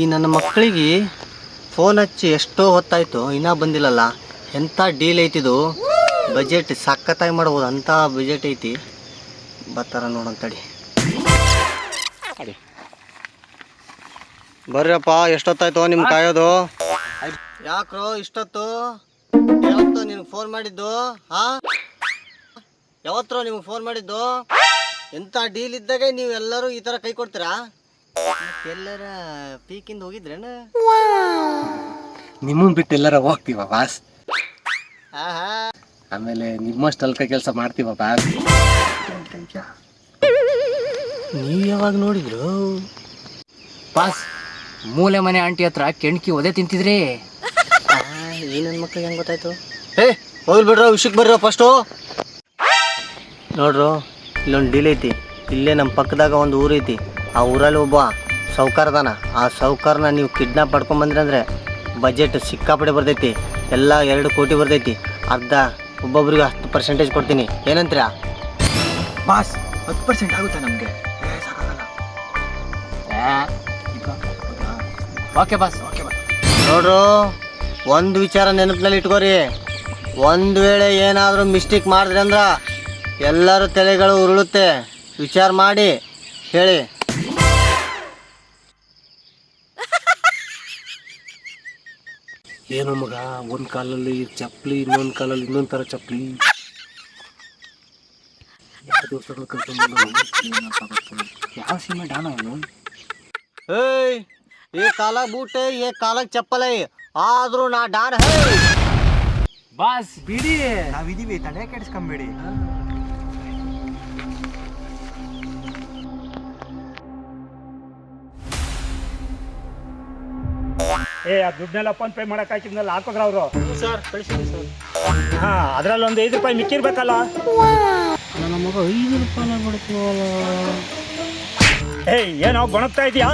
ಈ ನನ್ನ ಮಕ್ಕಳಿಗೆ ಫೋನ್ ಹಚ್ಚಿ ಎಷ್ಟೋ ಹೊತ್ತಾಯ್ತು ಇನ್ನೂ ಬಂದಿಲ್ಲಲ್ಲ. ಎಂಥ ಡೀಲ್ ಐತಿದು? ಬಜೆಟ್ ಸಖತ್ತಾಗಿ ಮಾಡ್ಬೋದು ಅಂಥ ಬಜೆಟ್ ಐತಿ. ಬರ್ತಾರ ನೋಡಂತಡಿ ಬರ್ರಪ್ಪ ಎಷ್ಟೊತ್ತಾಯ್ತು ನಿಮ್ಮ ಕಾಯೋದು? ಯಾಕ್ರೋ ಇಷ್ಟೊತ್ತು? ಯಾವತ್ತು ನಿಮ್ಗೆ ಫೋನ್ ಮಾಡಿದ್ದು ಹಾ ಯಾವತ್ತೋ ನಿಮ್ಗೆ ಫೋನ್ ಮಾಡಿದ್ದು? ಎಂಥ ಡೀಲ್ ಇದ್ದಾಗ ನೀವು ಎಲ್ಲರೂ ಈ ಥರ ಕೈ ಕೊಡ್ತೀರಾ? ಎಲ್ಲರ ಪೀಕಿಂದ ಹೋಗಿದ್ರೇನ? ನಿಮ್ಮನ್ ಬಿಟ್ಟು ಎಲ್ಲರ ಹೋಗ್ತೀವ ಬಾಸ್? ಆಹಾ. ಆಮೇಲೆ ನಿಮ್ಮಷ್ಟು ಅಲ್ಕ ಕೆಲಸ ಮಾಡ್ತೀವ ಬಾಸ್? ನೀವು ಯಾವಾಗ ನೋಡಿದ್ರು? ಬಾಸ್ ಮೂಲೆ ಮನೆ ಆಂಟಿ ಹತ್ರ ಕೆಣಕಿ ಒದೆ ತಿಂತಿದ್ರಿ? ಈ ನನ್ನ ಮಕ್ಳಿಗೆ ಹೆಂಗೆ ಗೊತ್ತಾಯ್ತು? ಏ ಹೋಗ್ಲಿ ಬಿಡ್ರೋ ವಿಷಯಕ್ಕೆ ಬರ್ರೋ ಫಸ್ಟು. ನೋಡ್ರು ಇಲ್ಲೊಂದು ಡೀಲ್ ಐತಿ. ಇಲ್ಲೇ ನಮ್ಮ ಪಕ್ಕದಾಗ ಒಂದು ಊರೈತಿ ಐತಿ. ಆ ಊರಲ್ಲಿ ಒಬ್ಬ ಸೌಕಾರದಾನ. ಆ ಸೌಕಾರನ ನೀವು ಕಿಡ್ನಾಪ್ ಮಾಡ್ಕೊಂಬಂದ್ರಿ ಅಂದರೆ ಬಜೆಟ್ ಸಿಕ್ಕಾಪಡೆ ಬರ್ತೈತಿ. ಎಲ್ಲ ಎರಡು ಕೋಟಿ ಬರ್ತೈತಿ. ಅರ್ಧ ಒಬ್ಬೊಬ್ರಿಗೆ ಹತ್ತು ಪರ್ಸೆಂಟೇಜ್ ಕೊಡ್ತೀನಿ. ಏನಂತೀರಾ? ಬಾಸ್ ಹತ್ತು ಪರ್ಸೆಂಟ್ ಆಗುತ್ತಾ ನಮಗೆ? ಓಕೆ ಬಾಸ್ ಓಕೆ ಬಾಸ್ ನೋಡ್ರು ಒಂದು ವಿಚಾರ ನೆನಪಿನಲ್ಲಿ ಇಟ್ಕೋರಿ. ಒಂದು ವೇಳೆ ಏನಾದರೂ ಮಿಸ್ಟೇಕ್ ಮಾಡಿದ್ರೆ ಅಂದ್ರೆ ಎಲ್ಲರೂ ತಲೆಗಳು ಉರುಳುತ್ತೆ. ವಿಚಾರ ಮಾಡಿ ಹೇಳಿ. ಏನು ಮಗ ಒಂದು ಕಾಲಲ್ಲಿ ಚಪ್ಪಲಿ ಇನ್ನೊಂದು ಕಾಲಲ್ಲಿ ಇನ್ನೊಂದು ತರ ಚಪ್ಪಲಿ. ಯಾವ ಸಿನಿಮಾ ಡಾನ ಅವನು ಏಯ್ ಈ ಕಾಲ ಬೂಟ್ ಈ ಕಾಲಕ್ಕೆ ಚಪ್ಪಲೈ. ಆದ್ರೂ ನಾ ಡಾನ್ ಹೇ ಬಾಸ್ ಬಿಡಿ. ನಾವಿದೀವಿ ತಲೆ ಕೆಡಿಸ್ಕೊಂಬೇಡಿ. ಏ ಆ ದುಡ್ಡನ್ನೆಲ್ಲ ಫೋನ್ ಪೇ ಮಾಡಕ್ ಹಾಕಿದ್ನಲ್ಲ ಹಾಕೋದ್ರ ಅವರು? ಸರ್ ಕಳಿಸಿದ್ವಿ ಸರ್. ಹಾ ಅದ್ರಲ್ಲಿ ಒಂದು ಐದು ರೂಪಾಯಿ ಮಿಕ್ಕಿರ್ಬೇಕಲ್ಲ ನನ್ನ ಮಗ ಐದು ರೂಪಾಯಿ ಬಿಡ್ತೀವಲ್ಲ ಏಯ್ ಏನೋ ಗೊಣಗ್ತಾ ಇದೀಯಾ?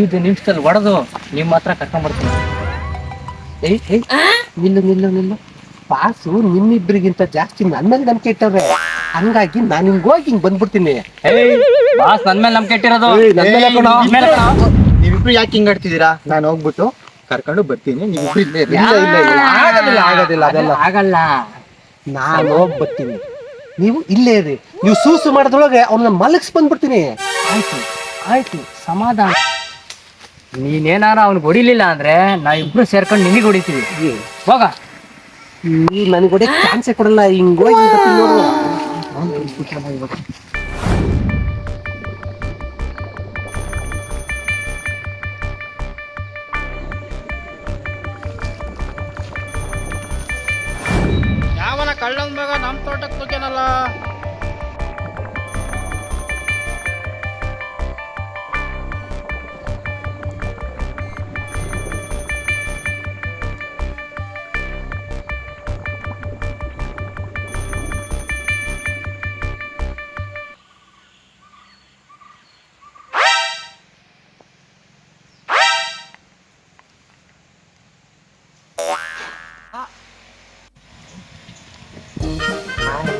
ಐದು ನಿಮಿಷದಲ್ಲಿ ಒಡೆದು ನಿಮ್ಮ ಹತ್ರ ಕರ್ಕೊಂಡ್ಬರ್ತೀನಿ ಏಯ್ ಏಯ್ ನಿಲ್ಲು ನಿಲ್ಲು ನಿಲ್ಲು. ಬಾಸು ನಿಮ್ಮಿಬ್ರಿಗಿಂತ ಜಾಸ್ತಿ ನನ್ನ ಮೇಲೆ ನಂಬಿಕೆ ಇಟ್ಟವ್ರೆ. ಹಂಗಾಗಿ ನಾನು ಹಿಂಗ್ ಹೋಗಿ ಹಿಂಗ್ ಬಂದ್ಬಿಡ್ತೀನಿ. ಬಾಸ್ ನನ್ ಮೇಲೆ ನಂಬಿಕೆ ಇಟ್ಟಿರೋದು. ಏಯ್. ನೀವಿಬ್ರು ಯಾಕೆ ಹಿಂಗ್ ಆಡ್ತಿದ್ದೀರಾ? ನಾನು ಹೋಗ್ಬಿಟ್ಟು ಕರ್ಕೊಂಡು ಬರ್ತೀನಿ. ನೀವಿಬ್ರು ಇಲ್ಲೇ ಇರಿ. ಇಲ್ಲ ಇಲ್ಲ ಇಲ್ಲ. ಆಗೋದಿಲ್ಲ ಆಗೋದಿಲ್ಲ ಅದೆಲ್ಲ. ಆಗಲ್ಲ. ನಾನು ಹೋಗಿ ಬರ್ತೀನಿ ನೀವು ಇಲ್ಲೇ ಇರಿ. ನೀವು ಸೂಸು ಮಾಡಿದ್ರೊಳಗೆ ಅವ್ನ ಮಲಗಿಸ್ ಬಂದ್ಬಿಡ್ತೀನಿ. ಆಯ್ತು ಆಯ್ತು. ಸಮಾಧಾನ. ನೀನೇನಾರ ಅವ್ನಿಗೆ ಹೊಡಿಲಿಲ್ಲ ಅಂದ್ರೆ ನಾವಿಬ್ರು ಸೇರ್ಕೊಂಡು ನಿನಗೆ ಹೊಡಿತೀವಿ. ಹೋಗ. ನೀ ನನಗೆ ಹೊಡೆ ಚಾನ್ಸೇ ಕೊಡಲ್ಲ ಹಿಂಗ್ ಹೋಗಿ ಯಾವನ ಕಳ್ಳನ ನಮ್ಮ ತೋಟಕ್ಕೆ 好。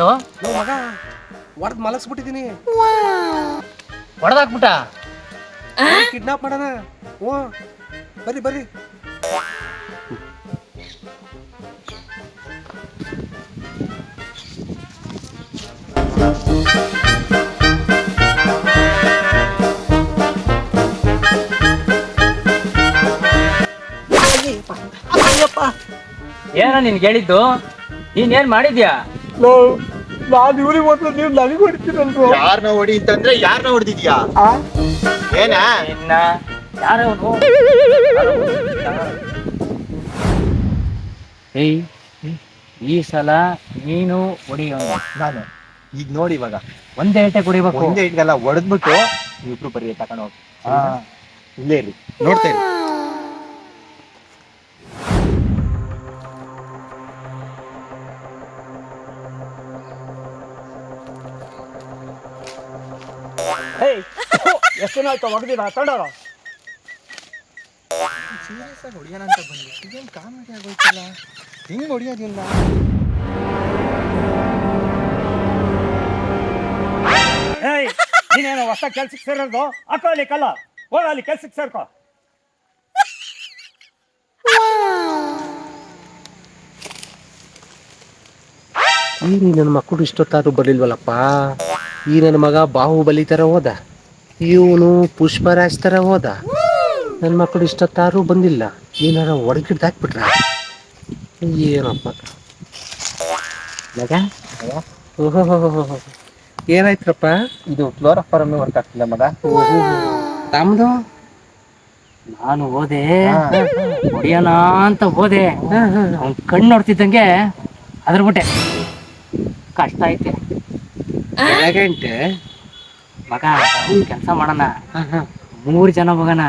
ನೀನು? ನೋ ಮಗ ಹೊಡೆದ್ ಮಲಗಿಸ್ಬಿಟ್ಟಿದ್ದೀನಿ ಹೊಡೆದಾಕ್ಬಿಟ್ಟ ಕಿಡ್ನಾಪ್ ಮಾಡೋಣ? ಹ್ಞೂ. ಬರ್ರಿ ಬರ್ರಿ ಏನೋ ನಿನ್ಗೆ ಹೇಳಿದ್ದು? ನೀನ್ ಏನ್ ಮಾಡಿದ್ಯಾ? ನಾನು ಇವ್ರಿಗೆ ಹೋದ್ರೆ ನೀವು ನನಗೆ ಹೊಡಿತೀರಲ್ರು ಯಾರನ್ನ ಹೊಡಿ ಅಂತಂದ್ರೆ ಯಾರನ್ನ ಹೊಡೆದಿದ್ಯಾ? ಏನ? ಇನ್ನ ಯಾರು ಅವ್ನು? ಏಯ್ ಈ ಸಲ ನೀನು ಹೊಡಿಯೋ ನಾನು ಈಗ ನೋಡಿ ಇವಾಗ. ಒಂದೇ ಏಟೆ ಕುಡಿಬೇಕು. ಒಂದೇ ಇಟ್ಗೆಲ್ಲ ಹೊಡೆದ್ಬಿಟ್ಟು ಇಬ್ರು ಬರೀ ತಗೊಂಡು ಹೋಗಿ. ಹಾ. ಇಲ್ಲೇ ಇರಿ ನೋಡ್ತಾ ಇರಿ. ಏಯ್ ಎಷ್ಟು ದಿನ ಆಯ್ತು ಹೊಡೆದಿರ ತಡೋರ. ಸೀರಿಯಸ್ ಆಗಿ ಹೊಡಿಯೋಣ ಅಂತ ಬಂದ್ವಿ ಇದೇನು ಕಾಮಿಡಿ ಆಗೋಯ್ತಲ್ಲ? ಹಿಂಗೆ ಹೊಡಿಯೋದಿಲ್ಲ ಏಯ್ ನೀನೇನೋ ಹೊಸ ಕೆಲ್ಸಕ್ಕೆ ಸೇರೋದು ಹಾಕೋ ಅಲ್ಲಿ ಕಲ್ಲ? ಹೋಗ ಅಲ್ಲಿ ಕೆಲ್ಸಕ್ಕೆ ಸೇರ್ಕೋ. ಈ ನನ್ನ ಮಕ್ಕಳು ಇಷ್ಟೊತ್ತಾದ್ರೂ ಬರಲಿಲ್ವಲ್ಲಪ್ಪ? ಈ ನನ್ನ ಮಗ ಬಾಹುಬಲಿ ಥರ ಹೋದ. ಇವನು ಪುಷ್ಪರಾಜ್ ಥರ ಹೋದ. ನನ್ನ ಮಕ್ಕಳು ಇಷ್ಟೊತ್ತಾರು ಬಂದಿಲ್ಲ. ಏನಾರ ಒಡಗಿಡ್ದು ಹಾಕ್ಬಿಟ್ರ? ಏನಪ್ಪ. ಮಗ? ಓಹೋ ಏನಾಯ್ತ್ರಪ್ಪ? ಇದು ಕ್ಲೋರಫಾರಮ್ ವರ್ಕ್ ಆಗ್ತಿಲ್ಲ ಮಗ. ತಮ್ಮದು? ನಾನು ಹೋದೆ. ಹೊಡಿಯೋಣ ಅಂತ ಹೋದೆ. ಅವ್ನ ಕಣ್ಣು ನೋಡ್ತಿದ್ದಂಗೆ ಅದ್ರ ಬಿಟ್ಟೆ ಕಷ್ಟ ಐತೆ. ಗಂಟೆ ಮಗ ಕೆಲಸ ಮಾಡೋಣ. ಮೂರ್ ಜನ ಮಗನ.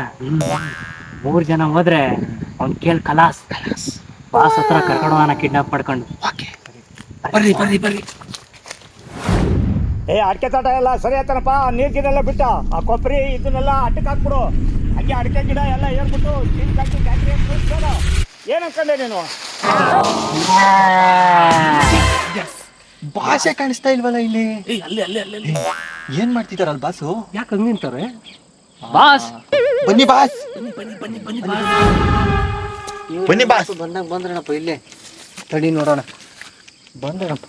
ಮೂರ್ ಜನ ಹೋದ್ರೆ ಅವ್ನ್ ಕೇಳ್ ಕಲಾಸ್. ಬಾಸ್ ಹತ್ರ ಕರ್ಕೊಂಡು ಹೋಗೋಣ ಕಿಡ್ನಾಪ್ ಮಾಡ್ಕೊಂಡು. ಬರ್ರಿ ಬರ್ರಿ ಬರ್ರಿ. ಏ ಅಡಿಕೆ ತೋಟ ಎಲ್ಲ ಸರಿ ಆಯ್ತಾನಪ್ಪ. ನೀರ್ ಗಿಡ ಎಲ್ಲ ಬಿಟ್ಟ. ಆ ಕೊಬ್ಬರಿ ಇದನ್ನೆಲ್ಲ ಅಟ್ಟಕ್ಕೆ ಹಾಕ್ಬಿಡು. ಹಂಗೆ ಅಡಿಕೆ ಗಿಡ ಎಲ್ಲ ಏರ್ಬಿಟ್ಟು ನೀರ್ ಹಾಕಿ ಫ್ಯಾಕ್ಟ್ರಿ ಮುಗಿಸ್ತಾರ ಏನ್ ಅನ್ಕೊಂಡೆ ನೀನು? ಭಾಷೆ ಕಾಣಿಸ್ತಾ ಇಲ್ವಲ್ಲ ಇಲ್ಲಿ? ಏನ್ ಮಾಡ್ತಿದಾರಲ್ ಬಾಸು? ಯಾಕೆ ಹಂಗೆ ನಿಂತಾರೆ ಬಾಸ್! ಬನ್ನಿ ಬಾಸ್! ಬನ್ನಿ ಬಾಸ್. ಬಂದಾಗ ಬಂದ್ರಣಪ್ಪ ಇಲ್ಲೇ. ತಡಿ ನೋಡೋಣ. ಬಂದ್ರಣಪ್ಪ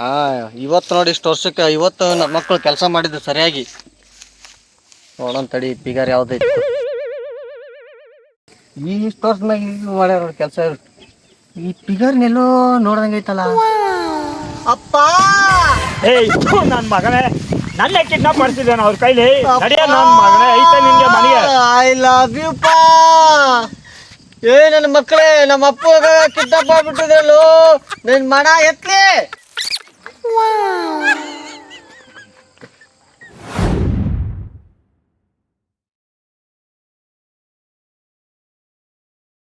ಹಾ ಇವತ್ತು ನೋಡಿ ಇಷ್ಟು ವರ್ಷಕ್ಕೆ ಇವತ್ತು ನಮ್ಮ ಮಕ್ಕಳು ಕೆಲಸ ಮಾಡಿದ್ದು ಸರಿಯಾಗಿ. ನೋಡೋಣ ತಡಿ ಪಿಗರ್ ಯಾವ್ದೈತಿ ಈ ಇಷ್ಟು ವರ್ಷದಾಗ ಮಾಡ್ಯಾರ ಕೆಲಸ. ಈ ಪಿಗರ್ನೆಲ್ಲೋ ನೋಡ್ದಂಗೈತಲ್ಲ ಅಪ್ಪ! ಏಯ್ ನನ್ನ ಮಗನೇ. ನನ್ನ ಕಿಡ್ನಾಪ್ ಮಾಡ್ತಿದ್ದೇನೆ ಅವ್ರ ಕೈಲಿ? ನಡೆಯ ನನ್ನ ಮಗನೇ. ಐತೆ ನಿನ್ಗೆ ಮನೆಗೆ. ಐ ಲವ್ ಯು ಪಾ ಏ ನನ್ನ ಮಕ್ಕಳೇ ನಮ್ಮ ಅಪ್ಪ ಕಿಡ್ನಾಪ್ ಮಾಡ್ಬಿಟ್ಟಿದ್ರಲ್ಲೋ ನಿನ್ ಮನ ಎತ್ಲಿ!